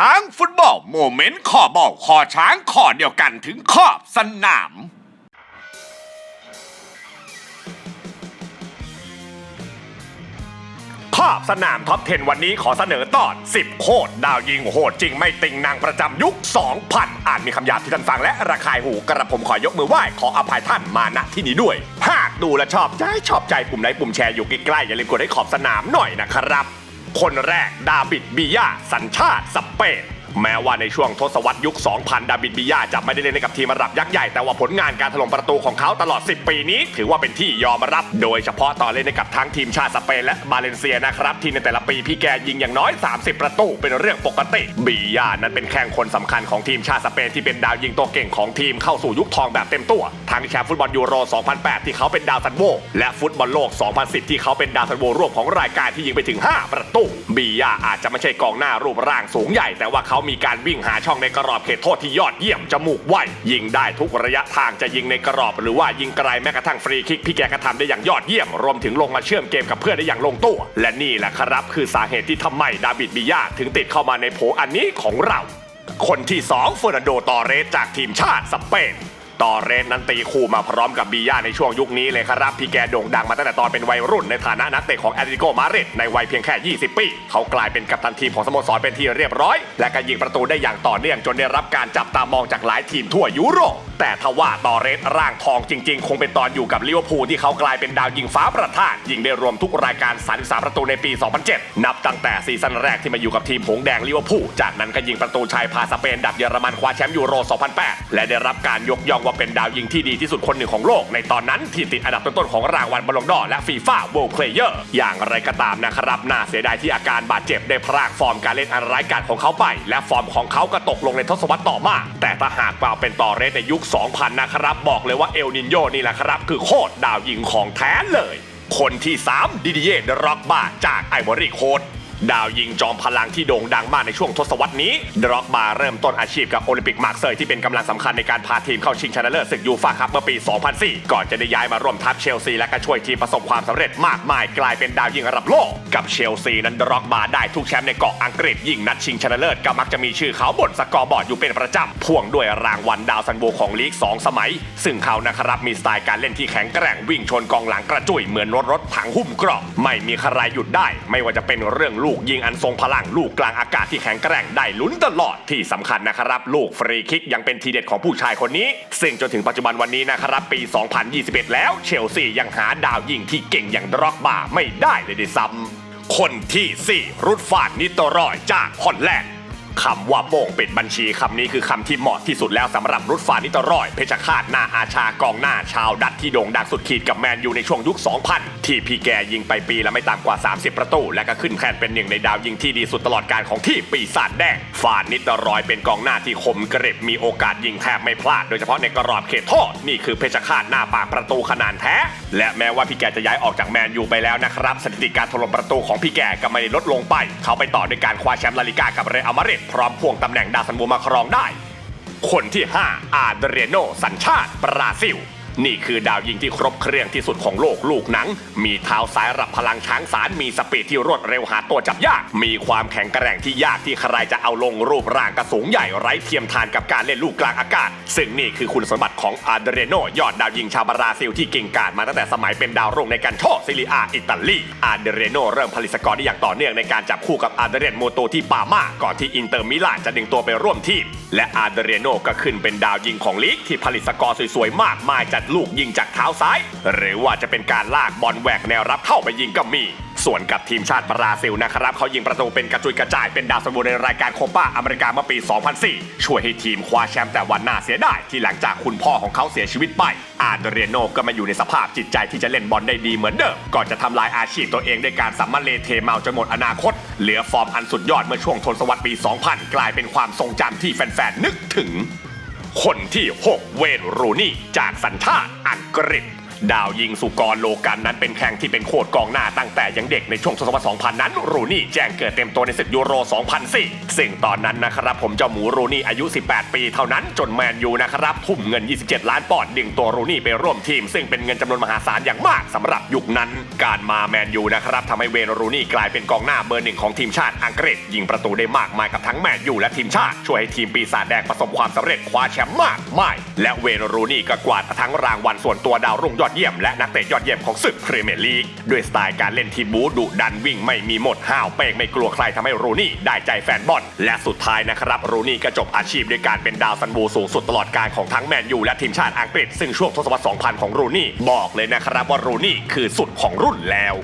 ช้างฟุตบอลโมเมนต์ขอบอกขอช้างขอเดียวกันถึงขอบสนามภาพสนามท็อป 10 วันนี้ขอเสนอตอน 10 โคตรดาวยิงโหดจริงไม่ติงนางประจำยุค 2000 อ่าจมีคำหยาบที่ท่านฟังและระคายหูกระผมขอยกมือไหว้ขออภัยท่านมาณที่นี้ด้วย หากดูและชอบใจชอบใจปุ่มไลค์ปุ่มแชร์อยู่ใกล้ๆอย่าลืมกดให้ขอบสนามหน่อยนะครับ คนแรกดาบิดบียาสัญชาติสเปน แม้ว่าในช่วงทศวรรษยุค 2000 ดาบิดบียาจะไม่ได้เล่นให้กับทีมระดับยักษ์ใหญ่ แต่ว่าผลงานการถล่มประตูของเขาตลอด 10 ปีนี้ ถือว่าเป็นที่ยอมรับ โดยเฉพาะตอนเล่นให้กับทั้งทีมชาติสเปนและบาเลนเซียนะครับ ที่ในแต่ละปีพี่แกยิงอย่างน้อย 30 ประตูเป็นเรื่องปกติบียานั้นเป็นแข้งคนสำคัญของทีมชาติสเปนที่เป็นดาวยิงตัวเก่งของทีมเข้าสู่ยุคทองแบบเต็มตัวทั้งแชมป์ฟุตบอลยูโร 2008 ที่เขาเป็นดาวซันโวและฟุตบอลโลก 2010 ที่เขาเป็นดาวซันโวร่วมของรายการที่ยิงไปถึง 5 ประตูบียาอาจจะไม่ใช่กองหน้ารูปร่างสูงใหญ่แต่ว่าเขามีการวิ่งหาช่องในกรอบเขตโทษที่ยอดเยี่ยมจมูกไวยิงได้ทุกระยะทางจะยิงในกรอบ หรือว่ายิงไกลแม้กระทั่งฟรีคิกพี่แกก็ทำได้อย่างยอดเยี่ยม รวมถึงลงมาเชื่อมเกมกับเพื่อนได้อย่างลงตัว และนี่แหละครับ คือสาเหตุที่ทำไมดาบิดบียาถึงติดเข้ามาในโผอันนี้ของเรา คนที่2เฟอร์นันโดตอเรสจากทีมชาติสเปน ตอเรสนั้นตีคู่มาพร้อมกับบียาในช่วงยุคนี้เลยครับพี่แกโด่งดังมาตั้งแต่ตอนเป็นวัยรุ่นในฐานะนักเตะของแอตเลติโกมาดริดในวัยเพียงแค่ 20 ปี เขากลายเป็นกัปตันทีมของสโมสรเป็นที่เรียบร้อย และก็ยิงประตูได้อย่างต่อเนื่องจนได้รับการจับตามองจากหลายทีมทั่วยุโรปแต่ทว่าตอเรสร่างทองจริง ๆ คงเป็นตอนอยู่กับลิเวอร์พูลที่เขากลายเป็นดาวยิงฟ้าประทานยิงได้รวมทุกรายการ 33 ประตูในปี 2007 นับตั้งแต่ซีซั่นแรกที่มาอยู่กับทีมหงแดงลิเวอร์พูลจากนั้นก็ยิงประตูชัยพาสเปนดับเยอรมันคว้าแชมป์ยูโร 2008 และได้รับการยกย่องว่าเป็นดาวยิงที่ดีที่สุดคนหนึ่งของโลก ในตอนนั้นที่ติดอันดับต้นๆของรางวัลบอลลงดอและฟีฟ่าเวิลด์เพลเยอร์อย่างไรก็ตามนะครับน่าเสียดายที่อาการบาดเจ็บได้พรากฟอร์มการเล่นอันร้ายกาจของเขาไป และฟอร์มของเขาก็ตกลงในทศวรรษต่อมา แต่ถ้าหากเปล่าเป็นต่อเรสในยุค 2000 นะครับ บอกเลยว่าเอลนินโยนี่แหละครับ คือโคตรดาวยิงของแท้เลย คนที่ 3 ดิดิเย่ดร็อกบาจากไอวอรี่โคสต์ ดาวยิงจอมพลังที่โด่งดังมากในช่วงทศวรรษนี้ดร็อกบาเริ่มต้นอาชีพกับโอลิมปิกมาร์เซย์ที่เป็นกำลังสำคัญในการพาทีมเข้าชิงชนะเลิศศึกยูฟ่าคัพเมื่อปี 2004 ก่อนจะได้ย้ายมาร่วมทัพเชลซีและก็ช่วยทีมประสบความสำเร็จมากมายกลายเป็นดาวยิงระดับโลก กับเชลซีนั้นดร็อกบาได้ทุกแชมป์ในเกาะอังกฤษยิงนัดชิงชนะเลิศก็มักจะมีชื่อเขาบนสกอร์บอร์ดอยู่เป็นประจำพ่วงด้วยรางวัลดาวซันโวของลีก 2 สมัย ซึ่งเขานะครับมีสไตล์การเล่นที่แข็งแกร่งวิ่งชนกองหลังกระจุยเหมือนรถรถถังหุ้มเกราะไม่มีใครหยุดได้ ไม่ว่าจะเป็นเรื่องลููกยิงอันทรงพลังลูกกลางอากาศที่แข็งแกร่งได้ลุ้นตลอดที่สำคัญนะครับ ลูกฟรีคิกยังเป็นทีเด็ดของผู้ชายคนนี้ ซึ่งจนถึงปัจจุบันวันนี้นะครับปี 2021 แล้วเชลซียังหาดาวยิงที่เก่งอย่างดร็อกบาไม่ได้เลยด้วยซ้ำคนที่ 4 รุดฟานนิโตรอยจากฮอลแลนด์ คำว่าโป่งปิดบัญชีคำนี้คือคำที่เหมาะที่สุดแล้วสำหรับรุดฟานิตรอย เพชรฆาตหน้าอาชากองหน้าชาวดัตที่โด่งดังสุดขีดกับแมนยูในช่วงยุค 2000 ที่พี่แกยิงไปปีละไม่ต่ำกว่า 30 ประตู และก็ขึ้นแทนเป็นหนึ่งในดาวยิงที่ดีสุดตลอดการของที่ปีศาจแดงฟานิตรอยเป็นกองหน้าที่คมกริบมีโอกาสยิงแทบไม่พลาด โดยเฉพาะในกรอบเขตโทษนี่คือเพชรฆาตหน้าปากประตูขนาดแท้ และแม้ว่าพี่แกจะย้ายออกจากแมนยูไปแล้วนะครับสถิติการถล่มประตูของพี่แกก็ไม่ได้ลดลงไป เขาไปต่อด้วยการคว้าแชมป์ลาลิกากับเรอัลมาดริดพร้อมพ่วงตำแหน่งดาวซันโวมาครองได้ คนที่ 5 อาเดเรโนสัญชาติบราซิล นี่คือดาวยิงที่ครบเครื่องที่สุดของโลกลูกหนัง มีเท้าซ้ายรับพลังช้างสารมีสปีดที่รวดเร็วหาตัวจับยาก มีความแข็งแกร่งที่ยากที่ใครจะเอาลงรูปร่างกระสูงใหญ่ไร้เทียมทานกับการเล่นลูกกลางอากาศ ซึ่งนี่คือคุณสมบัติของอาเดเรโนยอดดาวยิงชาวบราซิลที่เก่งกาจมาตั้งแต่สมัยเป็นดาวรุ่งในการโชซิลิอาอิตาลีอาเดเรโนเริ่มผลิตสกอร์ได้อย่างต่อเนื่องในการจับคู่กับอาเดเรนโมโตที่ปามาก่อนที่อินเตอร์มิลานจะดึงตัวไปร่วมทีมและอาเดเรโนก็ขึ้นเป็นดาวยิงของลีกที่ผลิตสกอร์สวยๆมากมายจัดลูกยิงจากเท้าซ้าย หรือว่าจะเป็นการลากบอลแหวกแนวรับเข้าไปยิงก็มี ส่วนกับทีมชาติบราซิลนะครับเขายิงประตูเป็นกระจุยกระจายเป็นดาวซันโวในรายการโคปาอเมริกาเมื่อปี 2004 ช่วยให้ทีมคว้าแชมป์แต่วันหน่าเสียดายที่หลังจากคุณพ่อของเขาเสียชีวิตไป อาเดเรโนก็มาอยู่ในสภาพจิตใจที่จะเล่นบอลได้ดีเหมือนเดิมก่อนจะทำลายอาชีพตัวเองด้วยการสัมมาเลเทเมาจนหมดอนาคต เหลือฟอร์มอันสุดยอดเมื่อช่วงทศวรรษปี 2000 กลายเป็นความทรงจำที่แฟนๆนึกถึง คนที่ 6 เวย์นรูนี่จากสัญชาติอังกฤษ ดาวยิงสุกรโลกันนั้นเป็นแข่งที่เป็นโคตรกองหน้าตั้งแต่ยังเด็กในช่วงทศวรรษ 2000 นั้นรูนี่แจ้งเกิดเต็มตัวในศึกยูโร 2004 ซึ่งตอนนั้นนะครับผมเจ้าหมูรูนี่อายุ 18 ปีเท่านั้นจนแมนยูนะครับทุ่มเงิน 27 ล้านปอนด์ดึงตัวรูนี่ไปร่วมทีม ซึ่งเป็นเงินจำนวนมหาศาลอย่างมากสำหรับยุคนั้น การมาแมนยูนะครับทำให้เวย์นรูนี่กลายเป็นกองหน้าเบอร์หนึ่งของทีมชาติอังกฤษ ยิงประตูได้มากมายกับทั้งแมนยูและทีมชาติช่วยให้ทีมปีศาจแดงประสบความสำเร็จคว้าแชมป์มากมายและเวย์นรูนี่ก็กวาดทั้งรางวัลส่วนตัวดาวรุ่งยอดเยี่ยมและนักเตะยอดเยี่ยมของศึกพรีเมียร์ลีกด้วยสไตล์การเล่นที่บู๊ดุดันวิ่งไม่มีหมดห้าวเป้งไม่กลัวใครทำให้รูนี่ได้ใจแฟนบอลและสุดท้ายนะครับรูนี่ก็จบอาชีพด้วยการเป็นดาวซันบูสูงสุดตลอดการของทั้งแมนยูและทีมชาติอังกฤษซึ่งช่วงทศวรรษ 2000 ของรูนี่บอกเลยนะครับว่ารูนี่คือสุดของรุ่นแล้ว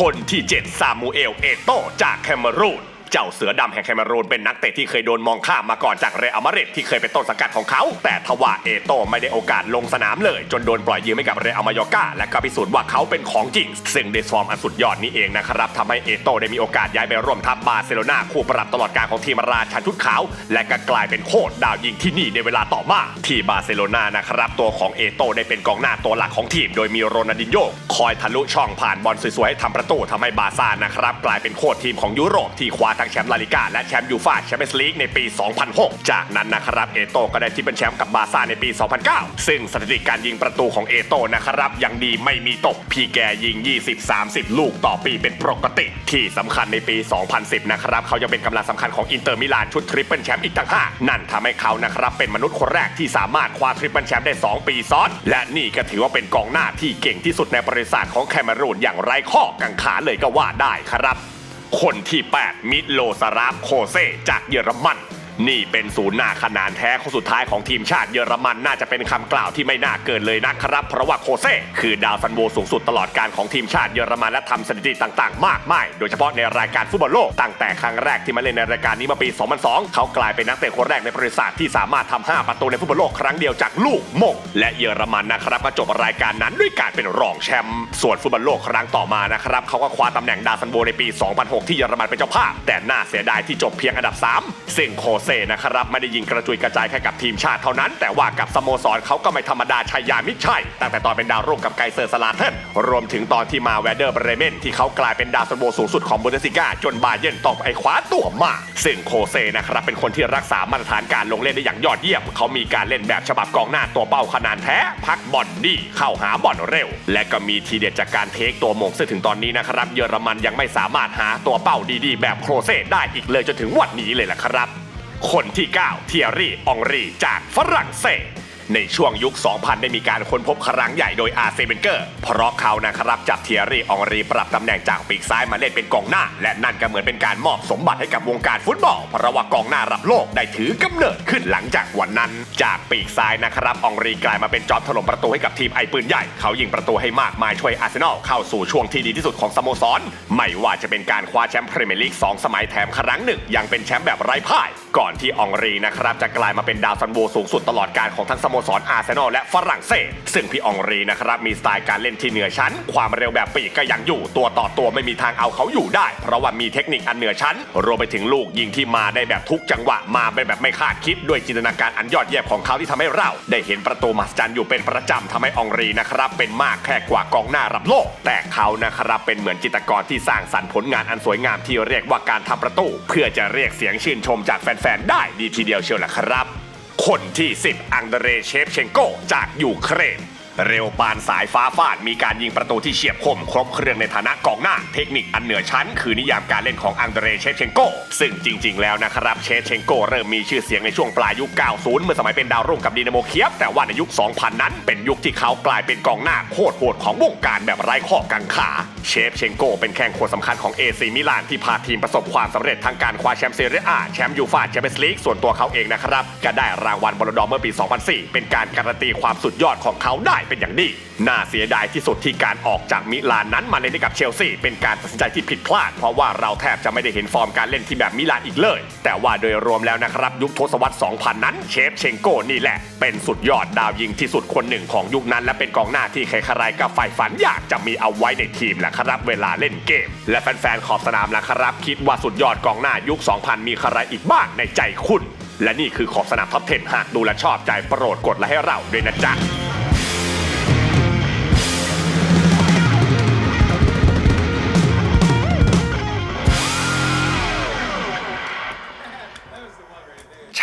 คนที่ 7 ซามูเอล เอโตจากแคเมรูน เจ้าเสือดำแห่งแคเมรูนเป็นนักเตะที่เคยโดนมองข้ามมาก่อนจากเรอัลมาดริดที่เคยเป็นต้นสังกัดของเขา แต่ทว่าเอโตไม่ได้โอกาสลงสนามเลย จนโดนปล่อยยืมให้กับเรอัลมายอกาและก็พิสูจน์ว่าเขาเป็นของจริง ซึ่งในฟอร์มอันสุดยอดนี้เองนะครับทำให้เอโตได้มีโอกาสย้ายไปร่วมทัพบาร์เซโลนาคู่ปรับตลอดการของทีมราชันชุดขาว และก็กลายเป็นโคตรดาวยิงที่นี่ในเวลาต่อมา ที่บาร์เซโลนานะครับตัวของเอโตได้เป็นกองหน้าตัวหลักของทีม โดยมีโรนัลดินโญ่คอยทะลุช่องผ่านบอลสวยๆให้ทำประตูทำให้บาซ่านะครับกลายเป็นโคตรทีมของยุโรปที่คว้าทั้งแชมป์ลาลิกาและแชมป์ยูฟ่าแชมเปี้ยนส์ลีกในปี 2006 จากนั้นนะครับเอโตก็ได้ที่เป็นแชมป์กับบาซ่าในปี 2009 ซึ่งสถิติการยิงประตูของเอโตนะครับยังดีไม่มีตก พี่แกยิง 20-30 ลูกต่อปีเป็นปกติ ที่สำคัญในปี 2010 นะครับเขายังเป็นกำลังสำคัญของอินเตอร์มิลานชุดทริปเปิลแชมป์อีกต่างหากนั่นทำให้เขานะครับเป็นมนุษย์คนแรกที่สามารถคว้าทริปเปิลแชมป์ได้ 2 ปีซ้อน และนี่ก็ถือว่าเป็นกองหน้าที่เก่งที่สุดในประวัติศาสตร์ของแคเมรูนอย่างไร้ข้อกังขาเลยก็ว่าได้ครับ คนที่ 8 มิโลซาราฟโคเซจากเยอรมัน นี่เป็นศูนย์หน้าขนานแท้คนสุดท้ายของทีมชาติเยอรมันน่าจะเป็นคำกล่าวที่ไม่น่าเกินเลยนะครับ เพราะว่าโคเซคือดาวซันโวสูงสุดตลอดการของทีมชาติเยอรมันและทำสถิติต่าง ๆ มากมาย โดยเฉพาะในรายการฟุตบอลโลกตั้งแต่ครั้งแรกที่มาเล่นในรายการนี้เมื่อปี 2002 เขากลายเป็นนักเตะคนแรกในประวัติศาสตร์ที่สามารถทำ5ประตูในฟุตบอลโลกครั้งเดียวจากลูกมงและเยอรมันนะครับก็จบรายการนั้นด้วยการเป็นรองแชมป์ส่วนฟุตบอลโลกครั้งต่อมานะครับเขาก็คว้าตำแหน่งดาวซันโวในปี 2006 ที่เยอรมันเป็นเจ้าภาพ แต่น่าเสียดายที่จบเพียงอันดับ 3 ซึ่งโคเซนะครับไม่ได้ยิงกระจุยกระจายแค่กับทีมชาติเท่านั้น แต่ว่ากับสโมสรเขาก็ไม่ธรรมดาชัยามิใช่ตั้งแต่ตอนเป็นดาวรุ่งกับไกเซอร์สลาเทนรวมถึงตอนที่มาแวเดอร์เบรเมนที่เขากลายเป็นดาวซันโวสูงสุดของบุนเดสซิก้าจนบาเยนต้องไปคว้าตัวมาซึ่งโคเซนะครับเป็นคนที่รักษามาตรฐานการลงเล่นได้อย่างยอดเยี่ยมเขามีการเล่นแบบฉบับกองหน้าตัวเป้าขนาดแท้ พักบอลดีเข้าหาบอลเร็ว และก็มีทีเด็ดจากการเทคตัวมงซึ่งถึงตอนนี้นะครับเยอรมันยังไม่สามารถหาตัวเป้าดีๆ แบบโคเซได้อีกเลยจนถึงวันนี้เลยล่ะครับ คนที่ 9 เทียรี่องรี จากฝรั่งเศส ในช่วงยุค 2000 ได้มีการค้นพบครั้งใหญ่โดยอาร์เซเบนเกอร์ เพราะเขานะครับจับเทียรี่องรี ปรับตำแหน่งจากปีกซ้ายมาเล่นเป็นกองหน้า และนั่นก็เหมือนเป็นการมอบสมบัติให้กับวงการฟุตบอล เพราะว่ากองหน้ารับโลกได้ถือกำเนิดขึ้นหลังจากวันนั้น จากปีกซ้ายนะครับ อองรีกลายมาเป็นจอมถล่มประตูให้กับทีมไอปืนใหญ่ เขายิงประตูให้มากมายช่วยอาร์เซนอลเข้าสู่ช่วงที่ดีที่สุดของสโมสร ไม่ว่าจะเป็นการคว้าแชมป์พรีเมียร์ลีกสองสมัยแถมครั้งหนึ่งยังเป็นแชมป์แบบไร้พ่าย ก่อนที่องรีนะครับจะกลายมาเป็นดาวซันโวสูงสุดตลอดการของทั้งสโมสรอาร์เซนอลและฝรั่งเศส ซึ่งพี่องรีนะครับมีสไตล์การเล่นที่เหนือชั้น ความเร็วแบบปีกก็ยังอยู่ ตัวต่อตัวไม่มีทางเอาเขาอยู่ได้ เพราะว่ามีเทคนิคอันเหนือชั้น รวมไปถึงลูกยิงที่มาได้แบบทุกจังหวะมาไปแบบไม่คาดคิดด้วยจินตนาการอันยอดเยี่ยมของเขาที่ทำให้เรา ได้เห็นประตูมหัศจรรย์อยู่เป็นประจำทำให้องรีนะครับเป็นมากแค่กว่ากองหน้ารับโลก แต่เขานะครับเป็นเหมือนจิตรกรที่สร้างสรรค์ผลงานอันสวยงามที่เรียกว่าการทำประตู เพื่อจะเรียกเสียงชื่นชมจากแฟนนได้ดีทีเดียวเชียวล่ะครับ คนที่ 10 อังเดเรเชฟเชนโกจากยูเครน เร็วปานสายฟ้าฟาดมีการยิงประตูที่เฉียบคมครบเครื่องในฐานะกองหน้า เทคนิคอันเหนือชั้น คือนิยามการเล่นของอังเดเรเชเชนโกซึ่งจริง ๆ แล้วนะครับเชเชนโกเริ่มมีชื่อเสียงในช่วงปลายยุค 90 เมื่อสมัยเป็นดาวรุ่งกับดีนาโมเคียฟแต่ว่าในยุค 2000 นั้น เป็นยุคที่เขากลายเป็นกองหน้าโคตรโหดของวงการแบบไร้ข้อกังขาเชฟเชนโกเป็นแข้งคนสำคัญของเอซีมิลานที่พาทีมประสบความสำเร็จทั้งการคว้าแชมป์เซเรียอาแชมป์ยูฟ่าแชมเปี้ยนส์ลีกส่วนตัวเขาเองนะครับก็ได้รางวัลบอลดอเมื่อปี 2004 เป็นการการันตีความสุดยอดของเขาได้เป็นอย่างดีน่าเสียดายที่สุดที่การออกจากมิลานนั้นมาเล่นให้กับเชลซีเป็นการตัดสินใจที่ผิดพลาด เพราะว่าเราแทบจะไม่ได้เห็นฟอร์มการเล่นที่แบบมิลานอีกเลย แต่ว่าโดยรวมแล้วนะครับ ยุคทศวรรษ 2000 นั้นเชฟเชงโกนี่แหละ เป็นสุดยอดดาวยิงที่สุดคนหนึ่งของยุคนั้น และเป็นกองหน้าที่ใครๆก็ใฝ่ฝันอยากจะมีเอาไว้ในทีมแหละครับเวลาเล่นเกม และแฟนๆขอบสนามล่ะครับ คิดว่าสุดยอดกองหน้ายุค 2000 มีใครอีกบ้างในใจคุณและนี่คือขอบสนามท็อป10หากดูและชอบใจโปรดกดไลค์ให้เราด้วยนะจ๊ะ